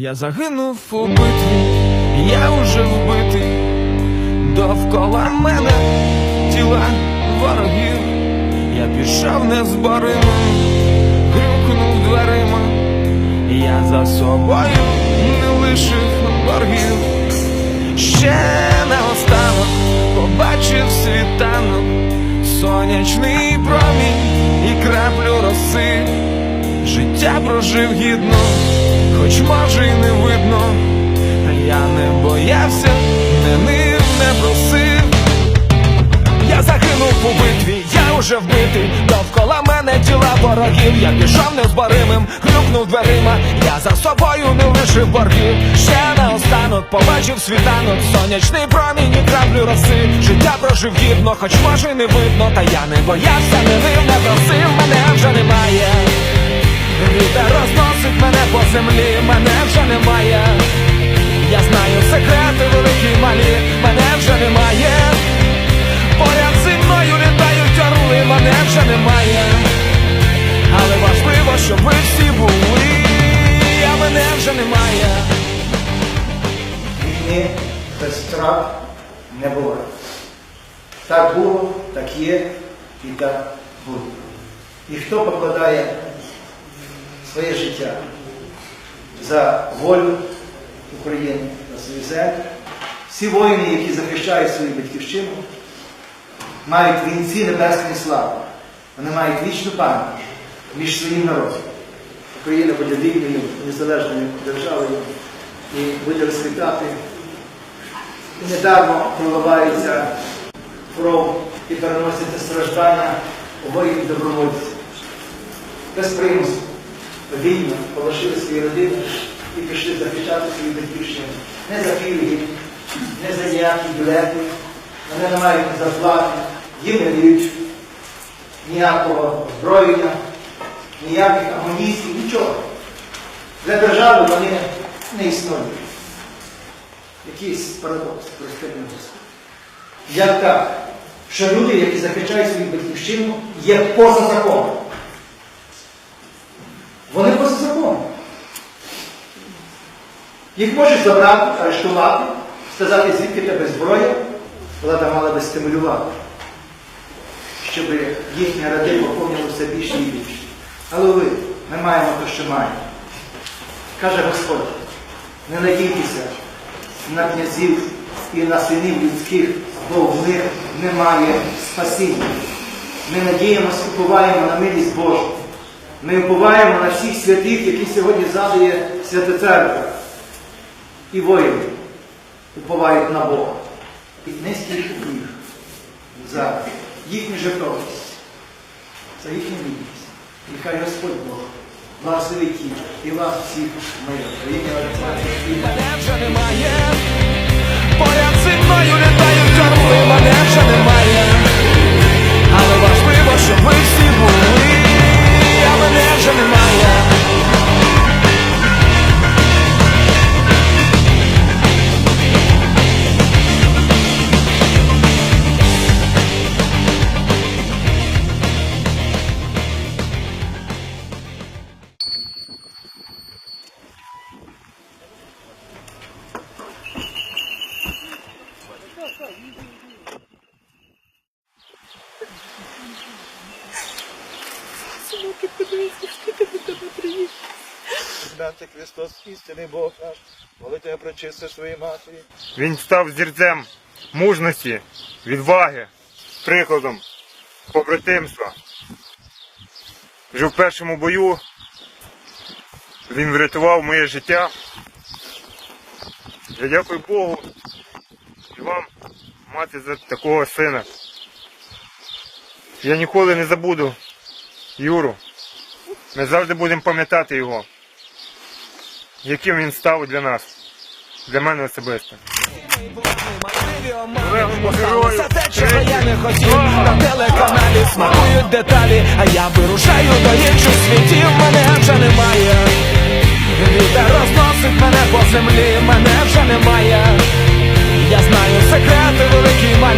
Я загинув у битві, я уже вбитий, довкола мене тіла ворогів, я пішов незборимим, грюкнув дверима, я за собою не лишив боргів. Ще наостанок побачив світанок, сонячний промінь і краплю роси. Життя прожив гідно, хоч може й не видно, я не боявся, не нив, не просив. Я загинув у битві, я уже вбитий, довкола мене тіла ворогів, я пішов незборимим, грюкнув дверима, я за собою не лишив боргів. Ще наостанок побачив світанок, сонячний промінь і краплю роси. Життя прожив гідно, хоч може й не видно, та я не боявся, не нив, не просив, мене вже немає. Землі, мене вже немає. Я знаю секрети великі малі, мене вже немає. Поряд зі мною літають орли, мене вже немає. Але важливо, щоб ви всі були, а мене вже немає. Війни без втрат не буває. Так було, так є і так буде. І хто покладає своє життя за волю України, за свою землю, всі воїни, які захищають свою батьківщину, мають вінці небесної слави. Вони мають вічну пам'ять між своїм народом. Україна буде вільною, незалежною державою і буде розквітати. І недавно проливається кров і переноситься страждання воїнів добровольців. Без примусу, вільно полишили свої родини і пішли захищати свою батьківщину. Не за пільги, не за ніякі білети, вони не мають зарплати, їм не дають ніякого озброєння, ніяких амуніцій, нічого. Для держави вони не існують. Якийсь парадокс прости Як так? Що люди, які захищають свою батьківщину, є поза законом. Вони поза законом. Їх можуть забрати, арештувати, сказати, звідки тебе зброя, влада мала би стимулювати, щоб їхні ради поповнювали все більше і більше. Але ви, ми маємо те, що маємо. Каже Господь, не надійтеся на князів і на синів людських, бо в них немає спасіння. Ми надіємося, уповаємо на милість Божу. Ми уповаємо на всіх святих, які сьогодні згадує Свята Церква. І воїни уповають на Бога. І низький їх за їхню жертовність, за їхню вільність. І хай Господь Бог благословить їх і вас всіх Сина Мене вже немає. Поряд зі мною літають орли, мене вже немає. Святий Христос, істинний Бог наш, моли тебе прочисти своїй матері. Він став зірцем мужності, відваги, прикладом побратимства. Вже в першому бою він врятував моє життя. Я дякую Богу і вам, мати, за такого сина. Я ніколи не забуду Юру. Ми завжди будемо пам'ятати його, яким він став для нас, для мене особисто. Сталося те, чого я не хотів На телеканалі смакують деталі, а я вирушаю до інших світів, мене вже немає. Вітер розносить мене по землі, мене вже немає. Я знаю секрети великі малі.